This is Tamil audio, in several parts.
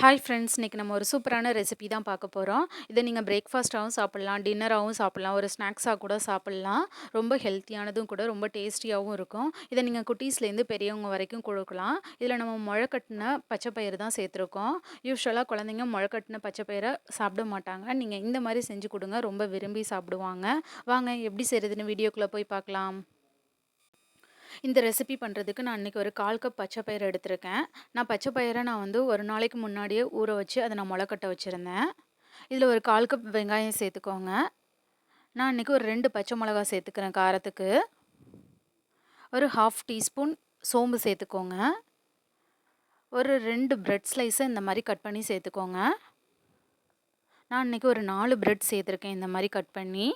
ஹாய் ஃப்ரெண்ட்ஸ் இன்றைக்கி நம்ம ஒரு சூப்பரான ரெசிபி தான் பார்க்க போகிறோம் இதை நீங்கள் பிரேக்ஃபாஸ்ட்டாகவும் சாப்பிட்லாம் டின்னராகவும் சாப்பிட்லாம் ஒரு ஸ்நாக்ஸாக கூட சாப்பிட்லாம். ரொம்ப ஹெல்த்தியானதும் கூட ரொம்ப டேஸ்டியாகவும் இருக்கும். இதை நீங்கள் குட்டீஸ்லேருந்து பெரியவங்க வரைக்கும் கொடுக்கலாம். இதில் நம்ம முளைக்கட்டின பச்சை பயிறு தான் சேர்த்துருக்கோம். யூஸ்வலாக குழந்தைங்க முளைக்கட்டின பச்சை பயிரை சாப்பிட மாட்டாங்க. நீங்கள் இந்த மாதிரி செஞ்சு கொடுங்க ரொம்ப விரும்பி சாப்பிடுவாங்க. வாங்க எப்படி செய்கிறதுன்னு வீடியோக்குள்ளே போய் பார்க்கலாம். இந்த ரெசிபி பண்ணுறதுக்கு நான் இன்றைக்கி ஒரு கால் கப் பச்சை பயிர் எடுத்திருக்கேன். நான் பச்சை பயிரை நான் வந்து ஒரு நாளைக்கு முன்னாடியே ஊற வச்சு அதை நான் முளைக்கட்ட வச்சுருந்தேன். இதில் ஒரு கால் கப் வெங்காயம் சேர்த்துக்கோங்க. நான் இன்றைக்கி ஒரு ரெண்டு பச்சை மிளகா சேர்த்துக்கிறேன் காரத்துக்கு. ஒரு ஹாஃப் டீஸ்பூன் சோம்பு சேர்த்துக்கோங்க. ஒரு ரெண்டு ப்ரெட் ஸ்லைஸை இந்த மாதிரி கட் பண்ணி சேர்த்துக்கோங்க. நான் இன்றைக்கி ஒரு நாலு ப்ரெட் சேர்த்துருக்கேன் இந்த மாதிரி கட் பண்ணி.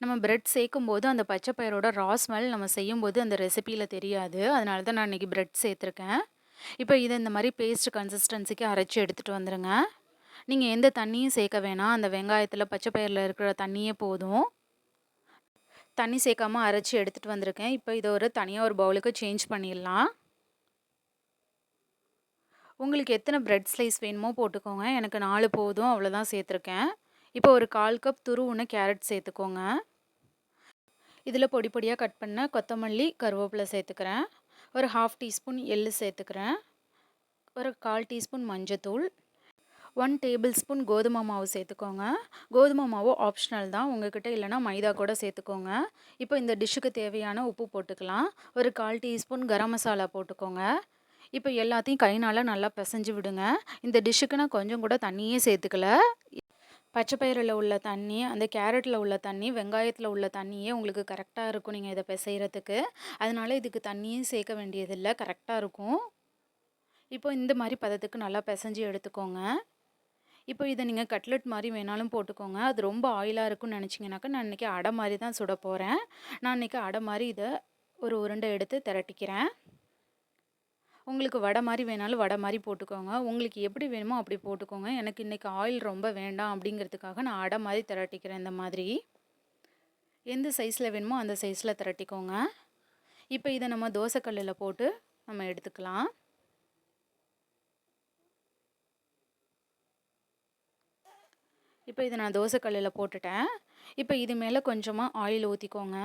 நம்ம பிரெட் சேர்க்கும் போது அந்த பச்சை பயிரோட ரா ஸ்மெல் நம்ம செய்யும்போது அந்த ரெசிப்பியில் தெரியாது. அதனால தான் நான் இன்றைக்கி பிரெட் சேர்த்துருக்கேன். இப்போ இதை இந்த மாதிரி பேஸ்ட் கன்சிஸ்டன்சிக்கு அரைச்சி எடுத்துகிட்டு வந்துடுங்க நீங்கள் எந்த தண்ணியும் சேர்க்க வேணாம். அந்த வெங்காயத்தில் பச்சை பயிரில் இருக்கிற தண்ணியே போதும். தண்ணி சேர்க்காமல் அரைச்சி எடுத்துகிட்டு வந்திருக்கேன். இப்போ இதை ஒரு தனியாக ஒரு பவுலுக்கு சேஞ்ச் பண்ணிடலாம். உங்களுக்கு எத்தனை ப்ரெட் ஸ்லைஸ் வேணுமோ போட்டுக்கோங்க. எனக்கு நாலு போதும். அவ்வளோதான் சேர்த்துருக்கேன். இப்போ ஒரு கால் கப் துருவுன கேரட் சேர்த்துக்கோங்க. இதில் பொடி பொடியாக கட் பண்ண கொத்தமல்லி கருவேப்பிலை சேர்த்துக்கிறேன். ஒரு ஹாஃப் டீஸ்பூன் எள்ளு சேர்த்துக்கிறேன். ஒரு கால் டீஸ்பூன் மஞ்சத்தூள். ஒன் டேபிள் ஸ்பூன் கோதுமை மாவு சேர்த்துக்கோங்க. கோதுமை மாவு ஆப்ஷனல் தான். உங்ககிட்ட இல்லைனா மைதா கூட சேர்த்துக்கோங்க. இப்போ இந்த டிஷ்ஷுக்கு தேவையான உப்பு போட்டுக்கலாம். ஒரு கால் டீஸ்பூன் கரம் மசாலா போட்டுக்கோங்க. இப்போ எல்லாத்தையும் கைனால் நல்லா பிசைஞ்சு விடுங்க. இந்த டிஷ்ஷுக்கு நான் கொஞ்சம் கூட தண்ணியே சேர்த்துக்கல. பச்சை பயிரில் உள்ள தண்ணி அந்த கேரட்டில் உள்ள தண்ணி வெங்காயத்தில் உள்ள தண்ணியே உங்களுக்கு கரெக்டாக இருக்கும் நீங்கள் இதை பிசைகிறதுக்கு அதனால் இதுக்கு தண்ணியும் சேர்க்க வேண்டியதில்லை கரெக்டாக இருக்கும். இப்போ இந்த மாதிரி பதத்துக்கு நல்லா பிசைஞ்சு எடுத்துக்கோங்க. இப்போ இதை நீங்கள் கட்லெட் மாதிரி வேணாலும் போட்டுக்கோங்க. அது ரொம்ப ஆயிலாக இருக்கும்னு நினச்சிங்கனாக்கா நான் இன்றைக்கி அடை மாதிரி தான் சுட போகிறேன் நான் இன்றைக்கி அடை மாதிரி இதை ஒரு உருண்டை எடுத்து திரட்டிக்கிறேன். உங்களுக்கு வடை மாதிரி வேணாலும் வடை மாதிரி போட்டுக்கோங்க. உங்களுக்கு எப்படி வேணுமோ அப்படி போட்டுக்கோங்க. எனக்கு இன்றைக்கி ஆயில் ரொம்ப வேண்டாம் அப்படிங்கிறதுக்காக நான் அடை மாதிரி திரட்டிக்கிறேன் இந்த மாதிரி. எந்த சைஸில் வேணுமோ அந்த சைஸில் திரட்டிக்கோங்க. இப்போ இதை நம்ம தோசைக்கல்லில் போட்டு நம்ம எடுத்துக்கலாம். இப்போ இதை நான் தோசைக்கல்லில் போட்டுட்டேன். இப்போ இது மேலே கொஞ்சமாக ஆயில் ஊற்றிக்கோங்க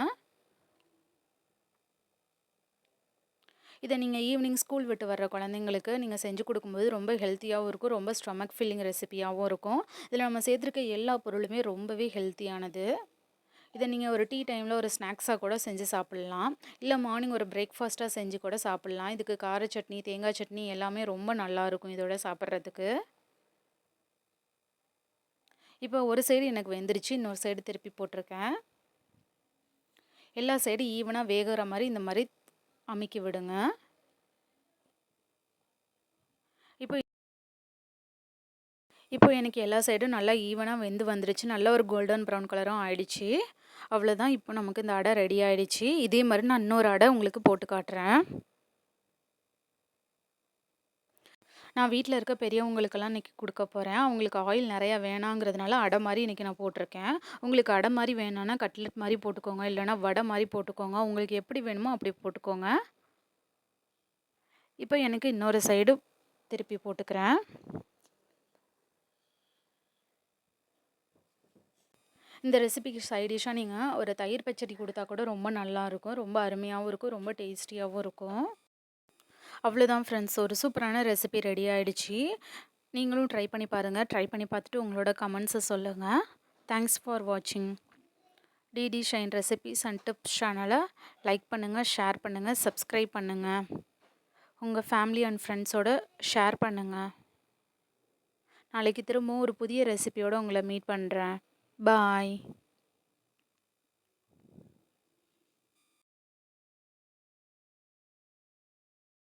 இதை நீங்கள் ஈவினிங் ஸ்கூல் விட்டு வர்ற குழந்தைங்களுக்கு நீங்கள் செஞ்சு கொடுக்கும்போது ரொம்ப ஹெல்த்தியாகவும் இருக்கும். ரொம்ப ஸ்டொமக் ஃபில்லிங் ரெசிபியாகவும் இருக்கும். இதில் நம்ம சேர்த்துருக்க எல்லா பொருளுமே ரொம்பவே ஹெல்த்தியானது இதை நீங்கள் ஒரு டீ டைமில் ஒரு ஸ்நாக்ஸாக கூட செஞ்சு சாப்பிட்லாம். இல்லை மார்னிங் ஒரு பிரேக்ஃபாஸ்ட்டாக செஞ்சு கூட சாப்பிட்லாம். இதுக்கு கார சட்னி தேங்காய் சட்னி எல்லாமே ரொம்ப நல்லாயிருக்கும் இதோட சாப்பிட்றதுக்கு. இப்போ ஒரு சைடு எனக்கு வெந்துருச்சு. இன்னொரு சைடு திருப்பி போட்டிருக்கேன். எல்லா சைடும் ஈவனாக வேகிற மாதிரி இந்த மாதிரி அமுக்கி விடுங்க. இப்போ இப்போ எனக்கு எல்லா சைடும் நல்லா ஈவனாக வெந்து வந்துருச்சு. நல்ல ஒரு கோல்டன் ப்ரௌன் கலரும் ஆயிடுச்சு. அவ்வளோதான் இப்போ நமக்கு இந்த அடை ரெடி ஆகிடுச்சு இதே மாதிரி நான் இன்னொரு அடை உங்களுக்கு போட்டு காட்டுறேன். நான் வீட்டில் இருக்க பெரியவங்களுக்கெல்லாம் இன்றைக்கி கொடுக்க போகிறேன் அவங்களுக்கு ஆயில் நிறையா வேணாங்கிறதுனால அடை மாதிரி இன்றைக்கி நான் போட்டிருக்கேன். உங்களுக்கு அடை மாதிரி வேணான்னா கட்லெட் மாதிரி போட்டுக்கோங்க. இல்லைனா வடை மாதிரி போட்டுக்கோங்க. உங்களுக்கு எப்படி வேணுமோ அப்படி போட்டுக்கோங்க. இப்போ எனக்கு இன்னொரு சைடு திருப்பி போட்டுக்கிறேன். இந்த ரெசிபிக்கு சைடிஷாக நீங்கள் ஒரு தயிர் பச்சடி கொடுத்தா கூட ரொம்ப நல்லாயிருக்கும் ரொம்ப அருமையாகவும் இருக்கும். ரொம்ப டேஸ்டியாகவும் இருக்கும். அவ்வளோதான் ஃப்ரெண்ட்ஸ் ஒரு சூப்பரான ரெசிபி ரெடி ஆகிடுச்சி நீங்களும் ட்ரை பண்ணி பாருங்கள் ட்ரை பண்ணி பார்த்துட்டு உங்களோட கமெண்ட்ஸை சொல்லுங்கள் தேங்க்ஸ் ஃபார் வாட்சிங் DD Shine recipes and tips சேனலை லைக் பண்ணுங்கள் ஷேர் பண்ணுங்கள் சப்ஸ்கிரைப் பண்ணுங்கள் உங்கள் ஃபேமிலி அண்ட் ஃப்ரெண்ட்ஸோடு ஷேர் பண்ணுங்கள் நாளைக்கு திரும்பவும் ஒரு புதிய ரெசிபியோடு உங்களை மீட் பண்ணுறேன் பாய்